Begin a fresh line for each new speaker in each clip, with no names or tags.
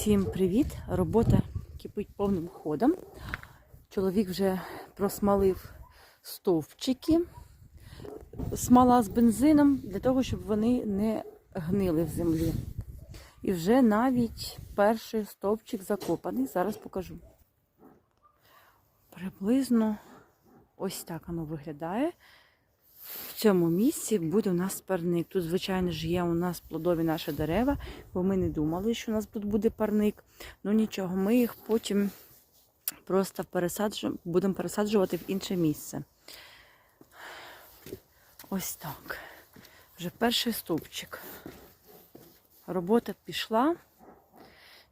Всім привіт! Робота кипить повним ходом. Чоловік вже просмалив стовпчики, смола з бензином для того, щоб вони не гнили в землі. І вже навіть перший стовпчик закопаний. Зараз покажу. Приблизно ось так воно виглядає. В цьому місці буде у нас парник. Тут, звичайно ж, є у нас плодові наші дерева, бо ми не думали, що у нас тут буде парник. Ну нічого, ми їх потім просто пересаджу... будемо пересаджувати в інше місце. Ось так. Вже перший стовпчик. Робота пішла.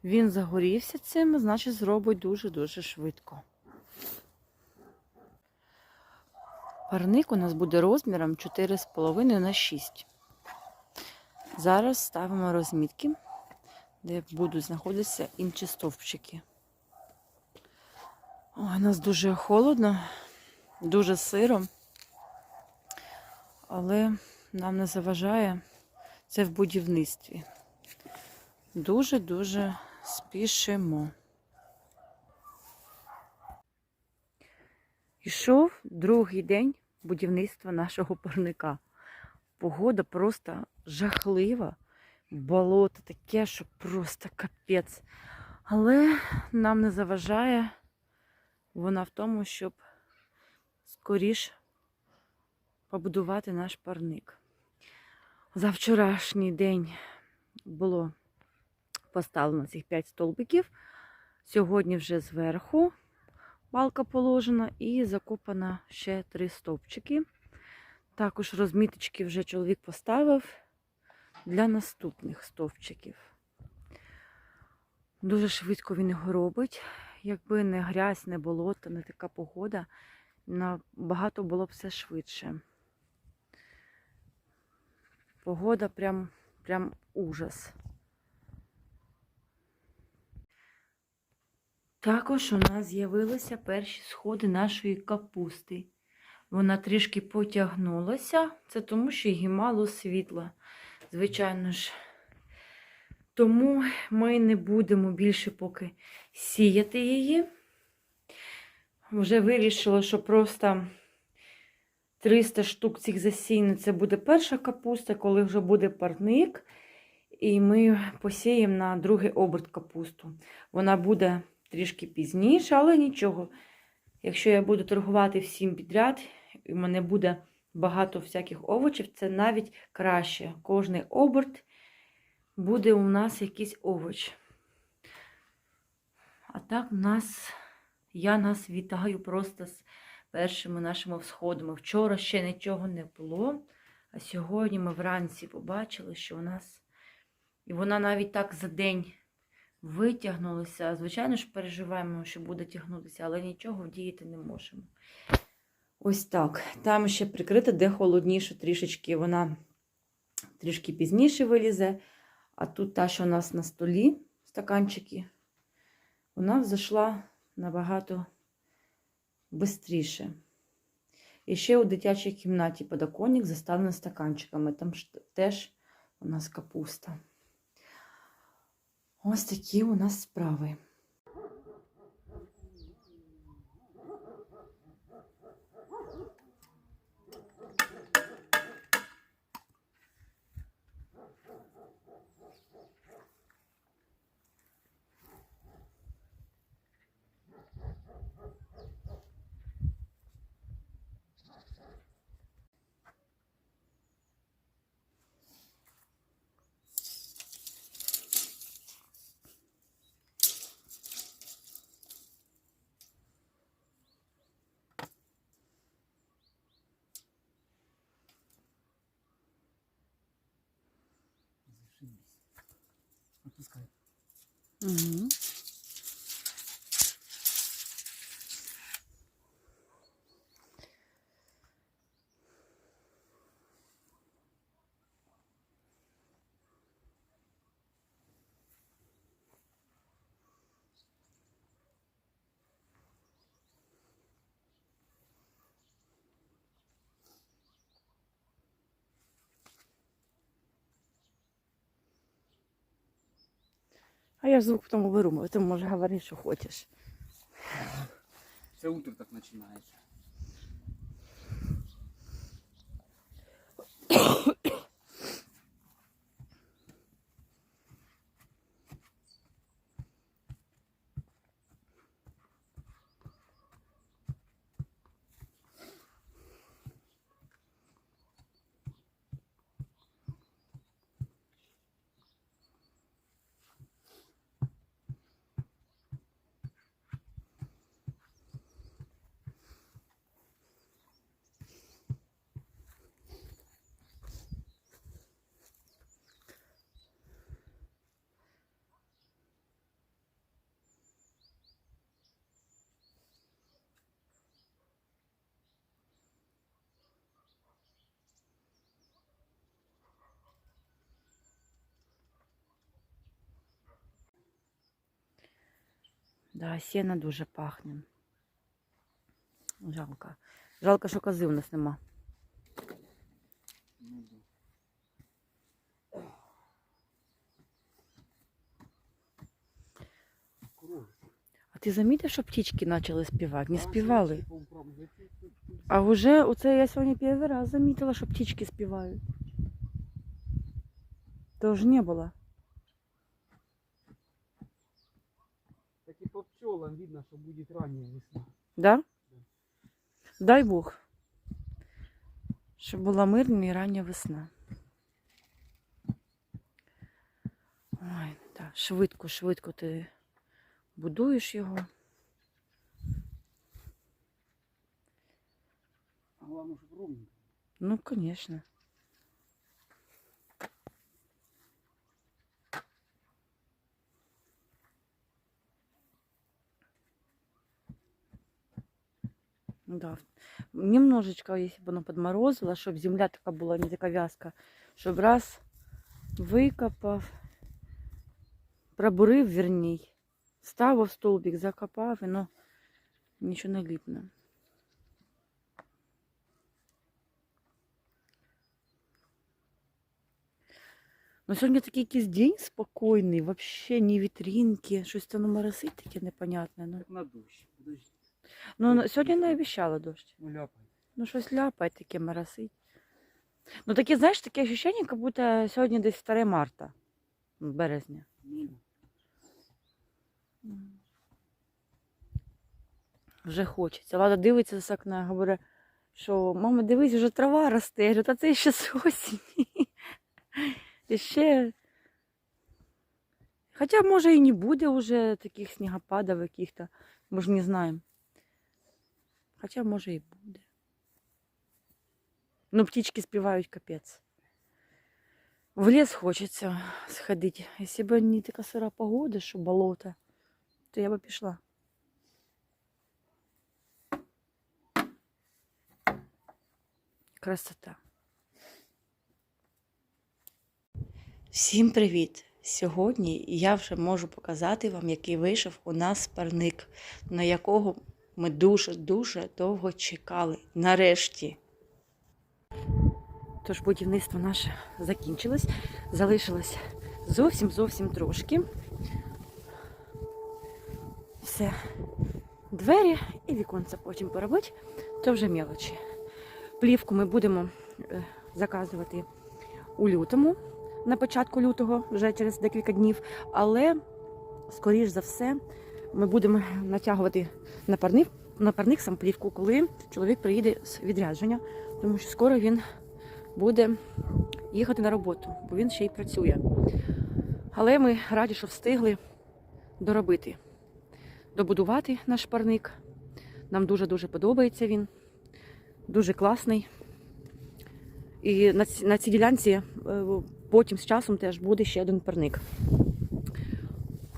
Він загорівся цим, значить, зробить дуже-дуже швидко. Парник у нас буде розміром 4,5 на 6. Зараз ставимо розмітки, де будуть знаходитися інші стовпчики. Ой, у нас дуже холодно, дуже сиро, але нам не заважає це в будівництві. Дуже-дуже спішимо. Ішов другий день будівництва нашого парника. Погода просто жахлива, болото таке, що просто капець. Але нам не заважає вона в тому, щоб скоріш побудувати наш парник. За вчорашній день було поставлено цих 5 столбиків. Сьогодні вже зверху балка положена і закопана ще три стовпчики. Також розміточки вже чоловік поставив для наступних стовпчиків. Дуже швидко він його робить. Якби не грязь, не болото, не така погода, набагато було б все швидше. Погода прям, прям ужас. Також у нас з'явилися перші сходи нашої капусти. Вона трішки потягнулася, це тому, що її мало світла. Звичайно ж. Тому ми не будемо більше поки сіяти її. Вже вирішила, що просто 300 штук цих засіяно це буде перша капуста, коли вже буде парник. І ми посіємо на другий оберт капусту. Вона буде трішки пізніше, але нічого. Якщо я буду торгувати всім підряд, і в мене буде багато всяких овочів, це навіть краще. Кожний оберт буде у нас якийсь овоч. А так, нас, я нас вітаю просто з першими нашими всходами. Вчора ще нічого не було, а сьогодні ми вранці побачили, що у нас. І вона навіть так за день витягнулася. Звичайно ж, переживаємо, що буде тягнутися, але нічого вдіяти не можемо. Ось так. Там ще прикрита, де холодніше трішечки, вона трішки пізніше вилізе. А тут та, що у нас на столі, стаканчики, вона взайшла набагато швидше. І ще у дитячій кімнаті подоконник заставлений стаканчиками. Там теж у нас капуста. Ось такі у нас справи. 嗯。А я звук потім уберу, ти можеш говорити, що хочеш.
Все утро так починається.
Да, сіна дуже пахне. Жалко. Жалко, що кози у нас нема. А ти замітив, що птічки почали співати? Не співали. А вже оце я сьогодні перший раз замітила, що птічки співають. Тож не було.
Так и пчелам видно, что будет ранняя весна.
Да? Дай Бог. Щоб була мирна і рання весна. Ой, так, швидко, швидко ти будуєш його.
А главное, чтобы ровненько.
Ну, звісно. Да. Немножечко, если бы оно подморозило, чтобы земля така була не така вязка, щоб раз викопав, пробурив верній, ставив столбик, закопав, і воно нічого не ліпне. Ну, сьогодні такий якийсь день спокійний, взагалі ні вітринки, щось там моросить таке непонятне. Ну,
Как на дождь. Подожди.
Ну сьогодні не обіцяла дощ.
Ну ляпай.
Ну, щось ляпає таке моросить. Ну, таке, знаєш, таке ощущення, як будто сьогодні десь 2 марта, ну, березня.
Ну,
Вже хочеться. Влада дивиться з окна, говорить, що мама, дивись, вже трава росте. Я говорю, та це ще з осені. І ще. Хоча, може, і не буде вже таких снігопадів яких-то. Ми ж не знаємо. Хоча, може, і буде. Ну, птички співають капець. В ліс хочеться сходити. Якщо б не така сира погода, що болото, то я б пішла. Красота. Всім привіт! Сьогодні я вже можу показати вам, який вийшов у нас парник, на якого ми дуже-дуже довго чекали. Нарешті. Тож будівництво наше закінчилось. Залишилось зовсім зовсім трошки. Все. Двері і віконце потім поробити, то вже мелочі. Плівку ми будемо е, заказувати у лютому, на початку лютого, вже через декілька днів. Але, скоріш за все, ми будемо натягувати на парник, на парник сам плівку, коли чоловік приїде з відрядження, тому що скоро він буде їхати на роботу, бо він ще й працює. Але ми раді, що встигли доробити, добудувати наш парник. Нам дуже-дуже подобається він дуже класний. І на, на цій ділянці е, потім з часом теж буде ще один парник.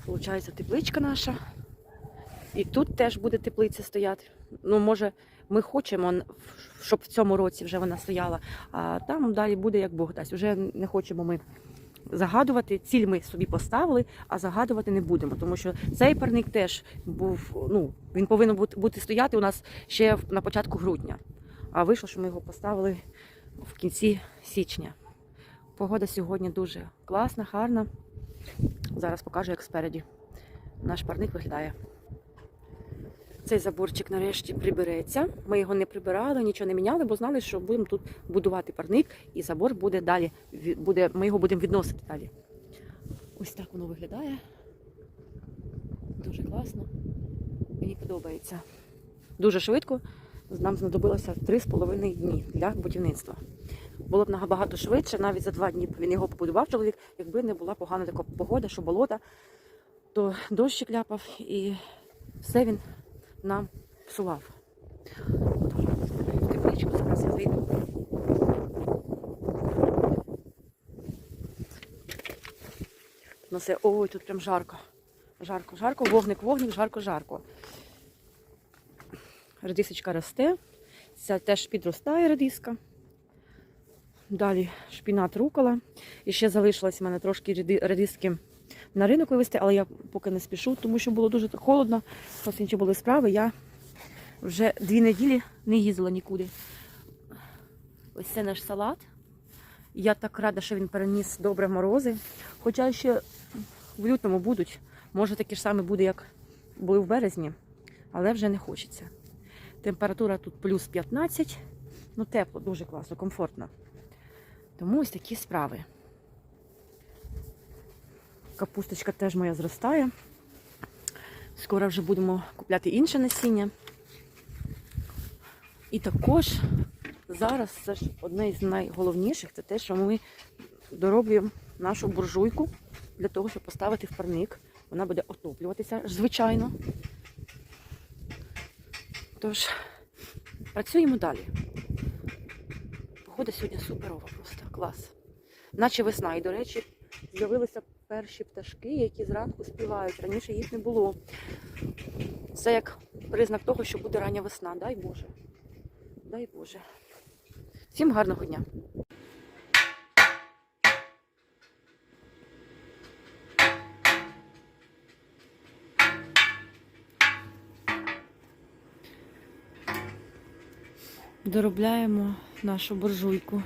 Получається тепличка наша. І тут теж буде теплиця стояти. Ну, може, ми хочемо, щоб в цьому році вже вона стояла, а там далі буде як Бог дасть. Уже не хочемо ми загадувати. Ціль ми собі поставили, а загадувати не будемо. Тому що цей парник теж був, ну, він повинен бути, стояти у нас ще на початку грудня. А вийшло, що ми його поставили в кінці січня. Погода сьогодні дуже класна, гарна. Зараз покажу, як спереді наш парник виглядає. Цей заборчик нарешті прибереться. Ми його не прибирали, нічого не міняли, бо знали, що будемо тут будувати парник, і забор буде далі. Буде, ми його будемо відносити далі. Ось так воно виглядає. Дуже класно. Мені подобається. Дуже швидко. Нам знадобилося 3,5 дні для будівництва. Було б набагато швидше, навіть за два дні він його побудував чоловік, якби не була погана така погода, що болота, то дощик ляпав і все він нам псував. Тепличку зараз я зайду. Ну все, ой, тут прям жарко. Жарко, жарко, вогник, вогник, жарко, жарко. Редисочка росте. Ця теж підростає редиска. Далі шпінат рукола. І ще залишилось в мене трошки редиски на ринок вивезти, але я поки не спішу, тому що було дуже холодно. Ось інші були справи. Я вже дві неділі не їздила нікуди. Ось це наш салат. Я так рада, що він переніс добре морози. Хоча ще в лютому будуть. Може таке ж саме буде, як були в березні, але вже не хочеться. Температура тут плюс 15. Ну, тепло, дуже класно, комфортно. Тому ось такі справи. Капусточка теж моя зростає. Скоро вже будемо купляти інше насіння. І також зараз це ж одне із найголовніших це те, що ми дороблюємо нашу буржуйку для того, щоб поставити в парник. Вона буде отоплюватися, звичайно. Тож, працюємо далі. Погода сьогодні суперова, просто клас. Наче весна. І, до речі, з'явилися перші пташки, які зранку співають. Раніше їх не було. Це як признак того, що буде рання весна. Дай Боже. Дай Боже. Всім гарного дня!
Доробляємо нашу буржуйку.